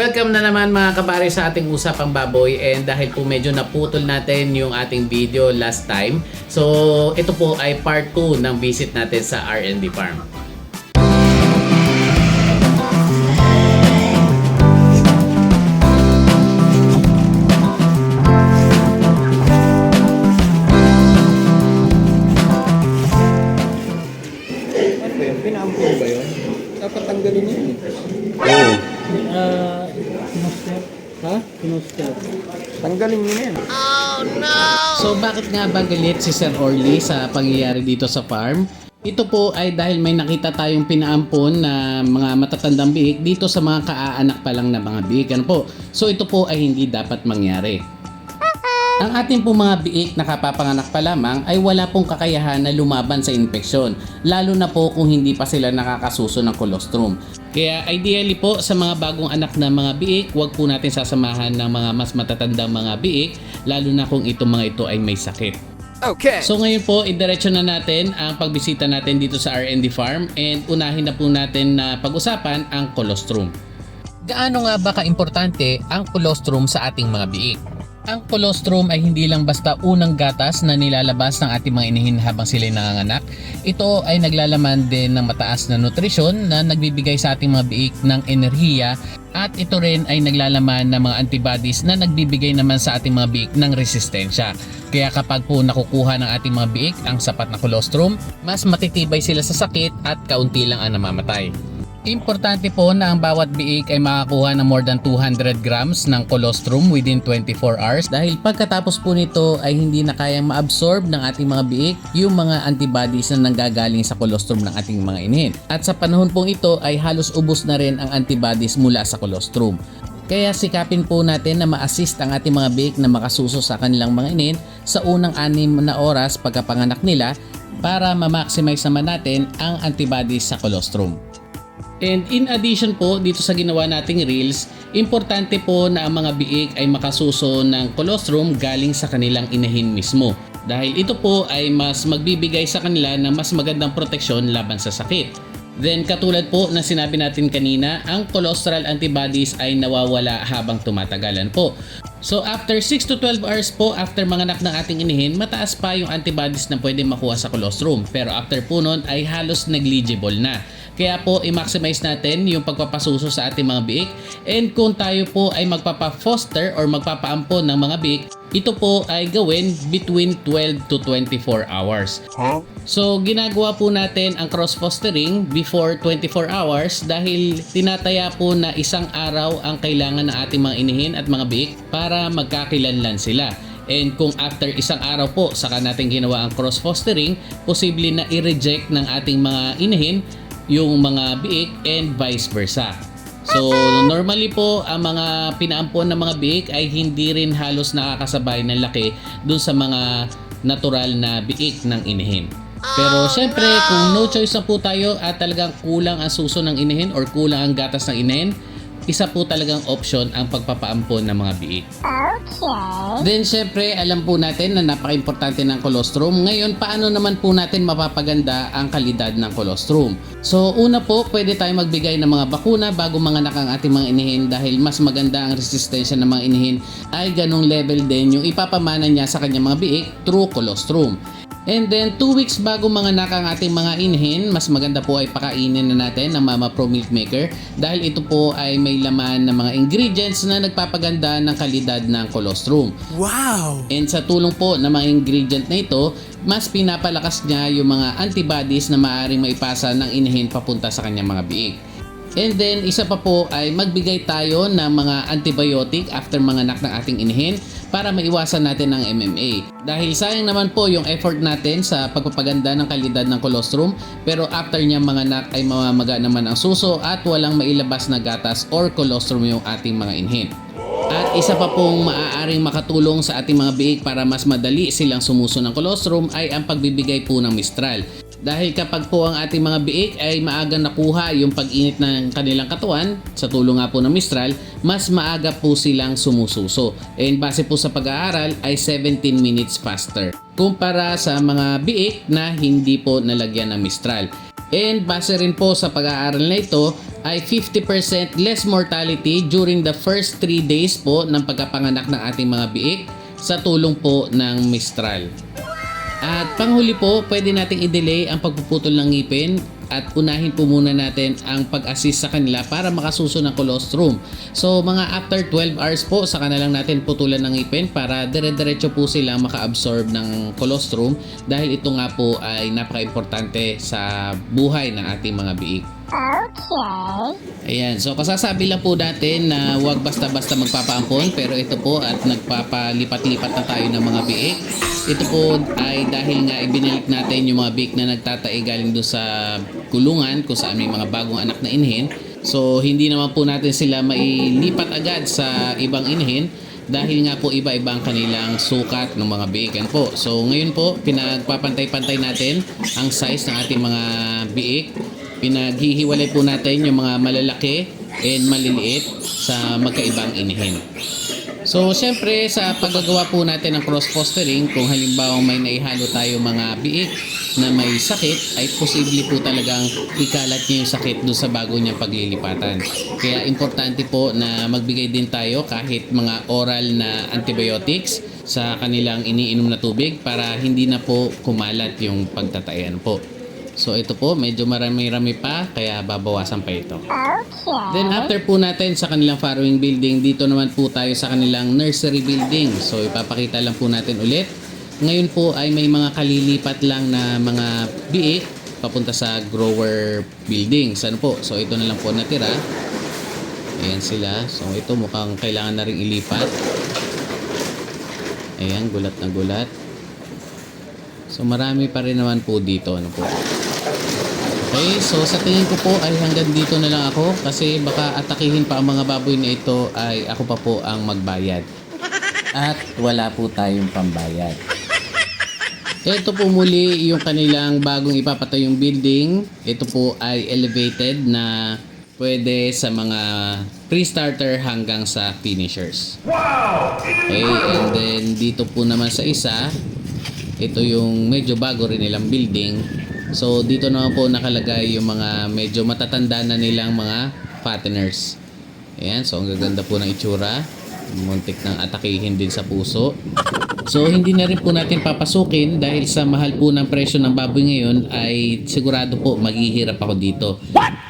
Welcome na naman mga kabare sa ating usapang baboy and dahil po medyo naputol natin yung ating video last time so ito po ay part 2 ng visit natin sa R&D Farm. Tanggalin yun yan. So bakit nga ba galit si Sir Orly sa pangyayari dito sa farm? Ito po ay dahil may nakita tayong pinaampon na mga matatandang biik dito sa mga kaaanak pa lang na mga biik. Ano po? So ito po ay hindi dapat mangyari. Ang ating pong mga biik na kapapanganak pa lamang ay wala pong kakayahan na lumaban sa infeksyon, lalo na po kung hindi pa sila nakakasuso ng colostrum. Kaya ideally po sa mga bagong anak na mga biik, huwag po natin sasamahan ng mga mas matatandang mga biik, lalo na kung itong mga ito ay may sakit. Okay. So ngayon po, idiretso na natin ang pagbisita natin dito sa R&D Farm and unahin na po natin na pag-usapan ang colostrum. Gaano nga ba kaimportante ang colostrum sa ating mga biik? Ang colostrum ay hindi lang basta unang gatas na nilalabas ng ating mga inihin habang sila nanganganak. Ito ay naglalaman din ng mataas na nutrisyon na nagbibigay sa ating mga biik ng enerhiya at ito rin ay naglalaman ng mga antibodies na nagbibigay naman sa ating mga biik ng resistensya. Kaya kapag po nakukuha ng ating mga biik ang sapat na colostrum, mas matitibay sila sa sakit at kaunti lang ang namamatay. Importante po na ang bawat biik ay makakuha ng more than 200 grams ng colostrum within 24 hours dahil pagkatapos po nito ay hindi na kayang maabsorb ng ating mga biik yung mga antibodies na nanggagaling sa colostrum ng ating mga inhin. At sa panahon pong ito ay halos ubos na rin ang antibodies mula sa colostrum. Kaya sikapin po natin na ma-assist ang ating mga biik na makasuso sa kanilang mga inin sa unang anim na oras pagkapanganak nila para ma-maximize naman natin ang antibodies sa colostrum. And in addition po dito sa ginawa nating reels, importante po na ang mga biik ay makasuso ng colostrum galing sa kanilang inahin mismo. Dahil ito po ay mas magbibigay sa kanila ng mas magandang proteksyon laban sa sakit. Then katulad po na sinabi natin kanina, ang colostral antibodies ay nawawala habang tumatagalan po. So after 6 to 12 hours po after manganak ng ating inihin, mataas pa yung antibodies na pwede makuha sa colostrum. Pero after po nun ay halos negligible na. Kaya po i-maximize natin yung pagpapasuso sa ating mga biik. And kung tayo po ay magpapa-foster or magpapaampon ng mga biik, ito po ay gawin between 12 to 24 hours. So ginagawa po natin ang cross-fostering before 24 hours dahil tinataya po na isang araw ang kailangan ng ating mga inihin at mga biik para magkakilanlan sila. And kung after isang araw po saka natin ginawa ang cross-fostering, posible na i-reject ng ating mga inihin yung mga biik and vice versa. So normally po ang mga pinaampon ng mga biik ay hindi rin halos nakakasabay ng laki dun sa mga natural na biik ng inihin. Pero syempre kung no choice na po tayo at talagang kulang ang suso ng inihin or kulang ang gatas ng inihin, isa po talagang option ang pagpapaampon ng mga biik. Then syempre, alam po natin na napaka-importante ng colostrum. Ngayon, paano naman po natin mapapaganda ang kalidad ng colostrum? So, una po, pwede tayo magbigay ng mga bakuna bago manganak ang ating mga inihin dahil mas maganda ang resistensya ng mga inihin ay ganong level din yung ipapamana niya sa kanyang mga biik through colostrum. And then 2 weeks bago manganak ang ating mga inhin, mas maganda po ay pakainin na natin ng Mama Pro Milk Maker dahil ito po ay may laman ng mga ingredients na nagpapaganda ng kalidad ng colostrum. Wow! And sa tulong po ng mga ingredient na ito, mas pinapalakas niya yung mga antibodies na maaaring maipasa ng inhin papunta sa kanyang mga biik. And then, isa pa po ay magbigay tayo ng mga antibiotic after manganak ng ating inihin para maiwasan natin ang MMA. Dahil sayang naman po yung effort natin sa pagpapaganda ng kalidad ng colostrum pero after niya manganak ay mamamaga naman ang suso at walang mailabas na gatas or colostrum yung ating mga inhin. At isa pa pong maaaring makatulong sa ating mga biik para mas madali silang sumuso ng colostrum ay ang pagbibigay po ng Mistral. Dahil kapag po ang ating mga biik ay maagang nakuha yung pag-init ng kanilang katawan sa tulong nga po ng Mistral, mas maaga po silang sumususo. And base po sa pag-aaral ay 17 minutes faster kumpara sa mga biik na hindi po nalagyan ng Mistral. And base rin po sa pag-aaral na ito ay 50% less mortality during the first 3 days po ng pagkapanganak ng ating mga biik sa tulong po ng Mistral. At panghuli po, pwede nating i-delay ang pagpuputol ng ngipin at unahin po muna natin ang pag-assist sa kanila para makasuso ng colostrum. So mga after 12 hours po, saka na lang natin putulan ng ngipin para dire-diretso po silang maka-absorb ng colostrum dahil ito nga po ay napaka-importante sa buhay ng ating mga biik. Ayan, so kasasabi lang po natin na huwag basta-basta magpapaampon pero ito po at nagpapalipat-lipat na tayo ng mga biik. Ito po ay dahil nga ibinalik natin yung mga biik na nagtatae galing doon sa kulungan kung saan may mga bagong anak na inhin. So hindi naman po natin sila mailipat agad sa ibang inhin dahil nga po iba-iba ang kanilang sukat ng mga biikan po. So ngayon po, pinagpapantay-pantay natin ang size ng ating mga biik. Pinaghihiwalay po natin yung mga malalaki and maliliit sa magkaibang inihin. So, syempre, sa paggagawa po natin ng cross-fostering, kung halimbawa may naihalo tayo mga biik na may sakit, ay posible po talagang ikalat niya yung sakit doon sa bago niyang paglilipatan. Kaya importante po na magbigay din tayo kahit mga oral na antibiotics sa kanilang iniinom na tubig para hindi na po kumalat yung pagtatayan po. So ito po, medyo marami-rami pa, kaya babawasan pa ito. Then after po natin sa kanilang farrowing building, dito naman po tayo sa kanilang nursery building. So ipapakita lang po natin ulit. Ngayon po ay may mga kalilipat lang na mga biik papunta sa grower building. Saan po? So ito na lang po natira. Ayan sila. So ito mukhang kailangan na rin ilipat. Ayan, gulat na gulat. So marami pa rin naman po dito. Ano po? Okay, so sa tingin ko po ay hanggang dito na lang ako kasi baka atakihin pa ang mga baboy na ito ay ako pa po ang magbayad. At wala po tayong pambayad. Ito po muli yung kanilang bagong ipapatay yung building. Ito po ay elevated na pwede sa mga pre-starter hanggang sa finishers. Okay, and then dito po naman sa isa, ito yung medyo bago rin nilang building. So dito naman po nakalagay yung mga medyo matatanda na nilang mga fatteners. Ayan, so ang gaganda po ng itsura. Muntik ng atakihin din sa puso. So hindi na rin po natin papasukin dahil sa mahal po ng presyo ng baboy ngayon ay sigurado po maghihirap ako dito.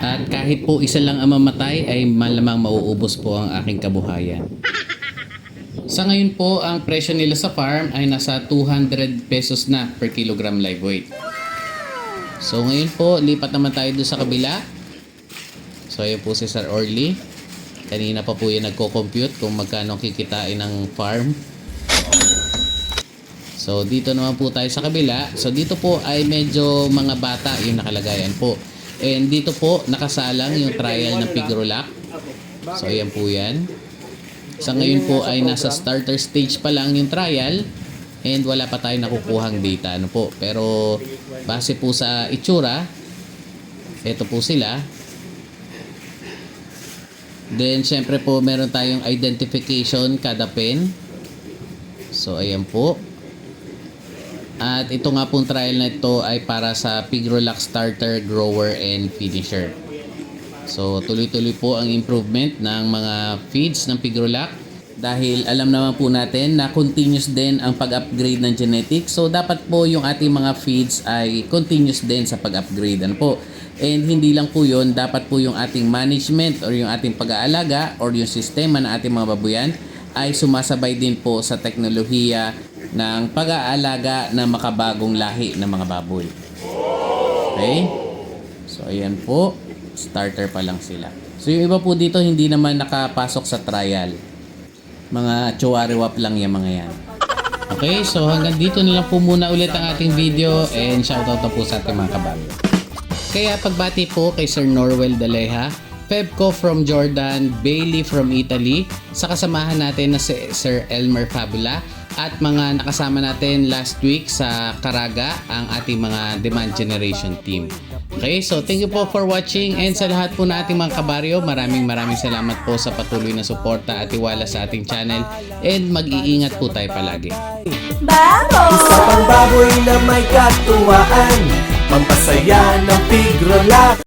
At kahit po isa lang ang mamatay ay malamang mauubos po ang aking kabuhayan. Sa ngayon po, ang presyo nila sa farm ay nasa 200 pesos na per kilogram live weight. So ngayon po, lipat naman tayo doon sa kabila. So ayan po si Sir Orly. Kanina pa po yung nagko-compute kung magkano kikitain ng farm. So dito naman po tayo sa kabila. So dito po ay medyo mga bata yung nakalagayan po. And dito po nakasalang yung trial ng Pigrolac. So ayan po yan. Sa ngayon po ay nasa starter stage pa lang yung trial and wala pa tayong nakukuhang data ano po. Pero base po sa itsura, ito po sila. Then syempre po meron tayong identification kada pen. So ayan po. At ito nga pong trial na ito ay para sa Pigrolac Starter, Grower, and Finisher. So tuloy-tuloy po ang improvement ng mga feeds ng Pigrolac dahil alam naman po natin na continuous din ang pag-upgrade ng genetics. So dapat po yung ating mga feeds ay continuous din sa pag-upgrade. Ano po? And hindi lang po yun, dapat po yung ating management or yung ating pag-aalaga or yung sistema ng ating mga babuyan ay sumasabay din po sa teknolohiya ng pag-aalaga ng makabagong lahi ng mga baboy. Okay? So ayan po, starter pa lang sila. So yung iba po dito hindi naman nakapasok sa trial. Mga chuwariwap lang yung mga yan. Okay, so hanggang dito na lang po muna ulit ang ating video and shoutout na po sa ating mga kabago. Kaya pagbati po kay Sir Norwell Daleha, Febco from Jordan, Bailey from Italy, sa kasamahan natin na si Sir Elmer Fabula, at mga nakasama natin last week sa Caraga, ang ating mga demand generation team. Okay, so thank you po for watching and sa lahat po na ating mga kabaryo, maraming maraming salamat po sa patuloy na suporta at tiwala sa ating channel and mag-iingat po tayo palagi. Isa pang baboy na may katuwaan Pampasaya ng Tigrolac